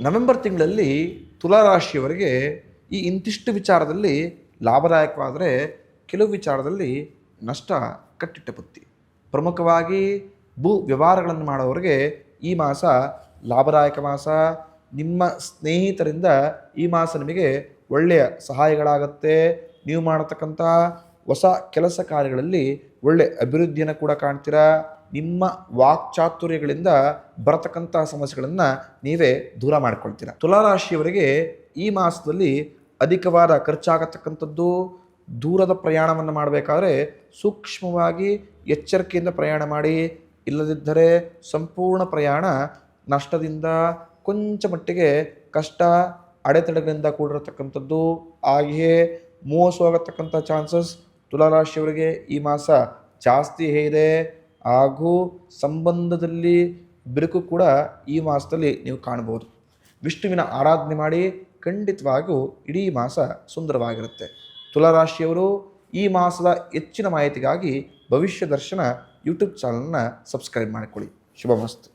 November ತಿಂಗಳಲ್ಲಿ ತುಲಾರಾಶಿಯವರಿಗೆ ಈ ಇಂತಿಷ್ಟು ವಿಚಾರದಲ್ಲಿ ಲಾಭದಾಯಕವಾದರೆ ಕೆಲವು ವಿಚಾರದಲ್ಲಿ ನಷ್ಟ ಕಟ್ಟಿಟ್ಟ ಬುತ್ತಿ. ಪ್ರಮುಖವಾಗಿ ಭೂ ವ್ಯವಹಾರಗಳನ್ನು ಮಾಡೋರಿಗೆ ಈ ಮಾಸ ಲಾಭದಾಯಕ ಮಾಸ. ನಿಮ್ಮ ಸ್ನೇಹಿತರಿಂದ ಈ ಮಾಸ ನಿಮಗೆ ಒಳ್ಳೆಯ ಸಹಾಯಗಳಾಗತ್ತೆ. ನೀವು ಮಾಡತಕ್ಕಂಥ ಹೊಸ ಕೆಲಸ ಕಾರ್ಯಗಳಲ್ಲಿ ಒಳ್ಳೆ ಅಭಿವೃದ್ಧಿಯನ್ನು ಕೂಡ ಕಾಣ್ತೀರಾ. ನಿಮ್ಮ ವಾಕ್ಚಾತುರ್ಯಗಳಿಂದ ಬರತಕ್ಕಂತಹ ಸಮಸ್ಯೆಗಳನ್ನು ನೀವೇ ದೂರ ಮಾಡ್ಕೊಳ್ತೀರಾ. ತುಲಾರಾಶಿಯವರಿಗೆ ಈ ಮಾಸದಲ್ಲಿ ಅಧಿಕವಾದ ಖರ್ಚಾಗತಕ್ಕಂಥದ್ದು, ದೂರದ ಪ್ರಯಾಣವನ್ನು ಮಾಡಬೇಕಾದ್ರೆ ಸೂಕ್ಷ್ಮವಾಗಿ ಎಚ್ಚರಿಕೆಯಿಂದ ಪ್ರಯಾಣ ಮಾಡಿ, ಇಲ್ಲದಿದ್ದರೆ ಸಂಪೂರ್ಣ ಪ್ರಯಾಣ ನಷ್ಟದಿಂದ, ಕೊಂಚ ಮಟ್ಟಿಗೆ ಕಷ್ಟ, ಅಡೆತಡೆಗಳಿಂದ ಕೂಡಿರತಕ್ಕಂಥದ್ದು. ಹಾಗೆಯೇ ಮೋಸವಾಗತಕ್ಕಂಥ ಚಾನ್ಸಸ್ ತುಲಾರಾಶಿಯವರಿಗೆ ಈ ಮಾಸ ಜಾಸ್ತಿ ಇದೆ. ಹಾಗೂ ಸಂಬಂಧದಲ್ಲಿ ಬಿರುಕು ಕೂಡ ಈ ಮಾಸದಲ್ಲಿ ನೀವು ಕಾಣಬಹುದು. ವಿಷ್ಣುವಿನ ಆರಾಧನೆ ಮಾಡಿ ಖಂಡಿತವಾಗಿಯೂ ಇಡೀ ಮಾಸ ಸುಂದರವಾಗಿರುತ್ತೆ. ತುಲಾರಾಶಿಯವರು ಈ ಮಾಸದ ಹೆಚ್ಚಿನ ಮಾಹಿತಿಗಾಗಿ ಭವಿಷ್ಯ ದರ್ಶನ ಯೂಟ್ಯೂಬ್ ಚಾನಲ್ನ ಸಬ್ಸ್ಕ್ರೈಬ್ ಮಾಡಿಕೊಳ್ಳಿ. ಶುಭಮಸ್ತು.